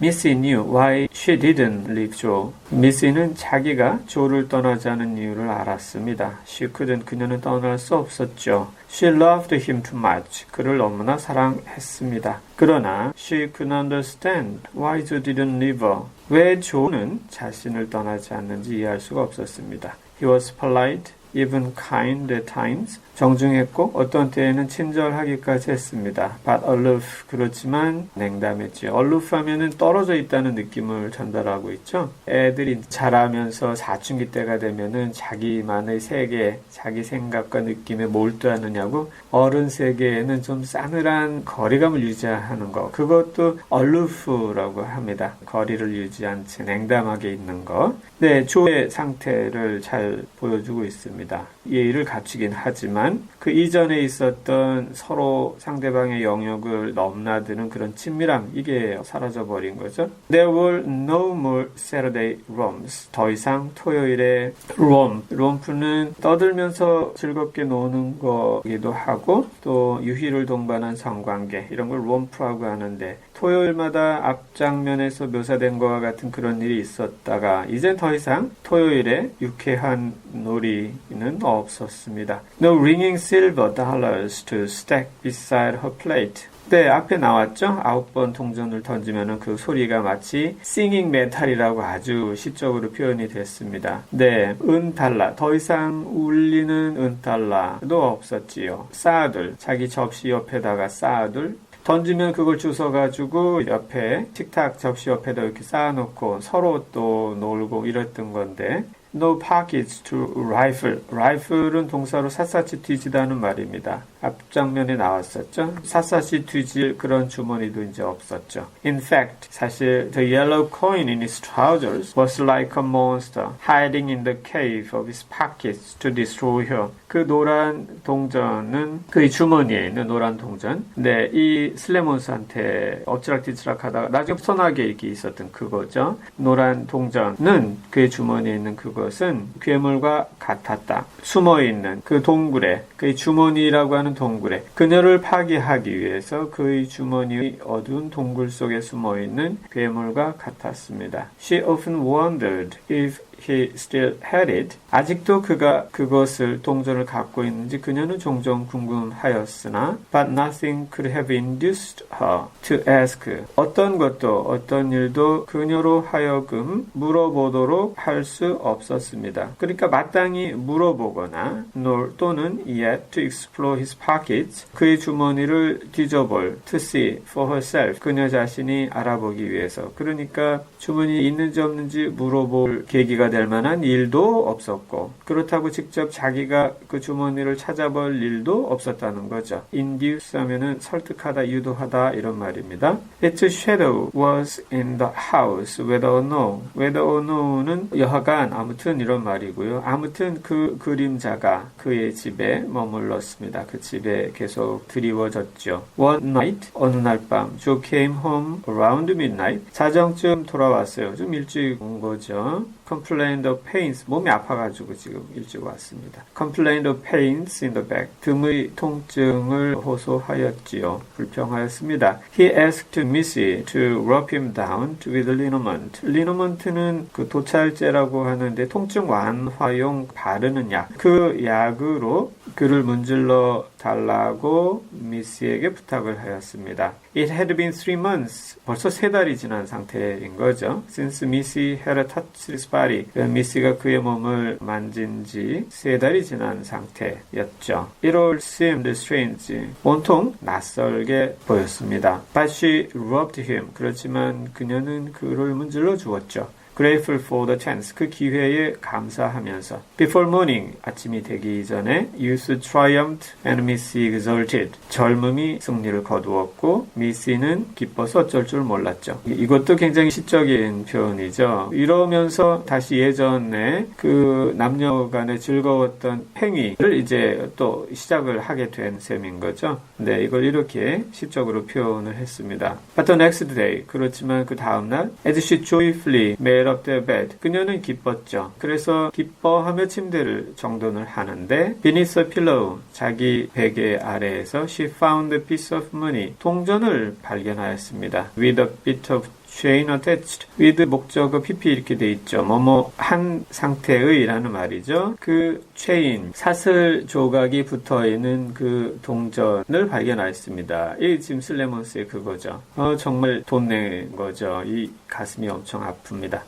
Missy knew why she didn't leave Joe. 미시는 자기가 조를 떠나지 않은 이유를 알았습니다. She couldn't 그녀는 떠날 수 없었죠. She loved him too much. 그를 너무나 사랑했습니다. 그러나 she could understand why Joe didn't leave her. 왜 조는 자신을 떠나지 않는지 이해할 수가 없었습니다. He was polite, even kind at times. 정중했고 어떤 때에는 친절하기까지 했습니다. But aloof 그렇지만 냉담했죠. aloof 하면은 떨어져 있다는 느낌을 전달하고 있죠. 애들이 자라면서 사춘기 때가 되면은 자기만의 세계, 자기 생각과 느낌에 몰두하느냐고 어른 세계에는 좀 싸늘한 거리감을 유지하는 거. 그것도 aloof라고 합니다. 거리를 유지한 채 냉담하게 있는 거. 네, 조의 상태를 잘 보여주고 있습니다. 예의를 갖추긴 하지만 그 이전에 있었던 서로 상대방의 영역을 넘나드는 그런 친밀함 이게 사라져 버린 거죠. There were no more Saturday romps. 더 이상 토요일에 romp, romp는 떠들면서 즐겁게 노는 거기도 하고 또 유희를 동반한 성관계 이런 걸 romp라고 하는데 토요일마다 앞장면에서 묘사된 것과 같은 그런 일이 있었다가 이젠 더 이상 토요일에 유쾌한 놀이 는 없었습니다. No ringing silver dollars to stack beside her plate. 네, 앞에 나왔죠? 아홉 번 동전을 던지면 그 소리가 마치 싱잉 메탈이라고 아주 시적으로 표현이 됐습니다. 네, 은달러. 더 이상 울리는 은달러도 없었지요. 쌓아둘. 자기 접시 옆에다가 쌓아둘. 던지면 그걸 주워가지고 옆에 틱탁 접시 옆에다 이렇게 쌓아놓고 서로 또 놀고 이랬던 건데 No pockets to rifle. rifle은 동사로 샅샅이 뒤지다는 말입니다. 앞장면에 나왔었죠. 샅샅이 뒤질 그런 주머니도 이제 없었죠. In fact, 사실 the yellow coin in his trousers was like a monster hiding in the cave of his pockets to destroy her. 그 노란 동전은 그의 주머니에 있는 노란 동전. 네, 이 슬레몬스한테 엎치락뒤치락 하다가 나중에 선하게 이렇게 있었던 그거죠. 노란 동전은 그의 주머니에 있는 그 것은 괴물과 같았다. 숨어 있는 그 동굴에 그의 주머니라고 하는 동굴에 그녀를 파괴하기 위해서 그의 주머니의 어두운 동굴 속에 숨어 있는 괴물과 같았습니다. She often wondered if he still had it. 아직도 그가 그것을 동전을 갖고 있는지 그녀는 종종 궁금하였으나 but nothing could have induced her to ask. 어떤 것도 어떤 일도 그녀로 하여금 물어보도록 할 수 없 었습니다. 그러니까 마땅히 물어보거나 nor 또는 yet to explore his pockets 그의 주머니를 뒤져볼 to see for herself 그녀 자신이 알아보기 위해서 그러니까 주머니 있는지 없는지 물어볼 계기가 될 만한 일도 없었고 그렇다고 직접 자기가 그 주머니를 찾아볼 일도 없었다는 거죠. induce 하면은 설득하다, 유도하다 이런 말입니다. Its shadow was in the house, whether or no. whether or no는 여하간 아무 튼 이런 말이고요. 아무튼 그 그림자가 그의 집에 머물렀습니다. 그 집에 계속 드리워졌죠. One night, 어느 날 밤, Joe came home around midnight. 자정쯤 돌아왔어요. 좀 일찍 온 거죠. complained of pains. 몸이 아파가지고 지금 일찍 왔습니다. complained of pains in the back. 등의 통증을 호소하였지요. 불평하였습니다. He asked Missy to rub him down with liniment. linament는 그 도찰제라고 하는데 통증 완화용 바르는 약. 그 약으로 그를 문질러 달라고 미스에게 부탁을 하였습니다. It had been three months. 벌써 세 달이 지난 상태인 거죠. Since Missy had touched his body. 미스가 그의 몸을 만진 지 세 달이 지난 상태였죠. It all seemed strange. 온통 낯설게 보였습니다. But she rubbed him. 그렇지만 그녀는 그를 문질러 주었죠. Grateful for the chance. 그 기회에 감사하면서. Before morning, 아침이 되기 전에 youth triumphed and Missy exulted. 젊음이 승리를 거두었고 미시는 기뻐서 어쩔 줄 몰랐죠. 이것도 굉장히 시적인 표현이죠. 이러면서 다시 예전에 그 남녀 간의 즐거웠던 행위를 이제 또 시작을 하게 된 셈인 거죠. 네, 이걸 이렇게 시적으로 표현을 했습니다. But the next day, 그렇지만 그 다음날, as she joyfully made up their bed, 그녀는 기뻤죠. 그래서 기뻐하며 침대를 정돈을 하는데, beneath a pillow, 자기 베개 아래에서 she found a piece of money, 동전을 발견하였습니다. with a bit of chain attached with 목적어 pp 이렇게 돼 있죠. 뭐뭐 한 상태의라는 말이죠. 그 chain 사슬 조각이 붙어 있는 그 동전을 발견하였습니다. 이 지금 슬레몬스의 그거죠. 어, 정말 돈 낸 거죠. 이 가슴이 엄청 아픕니다.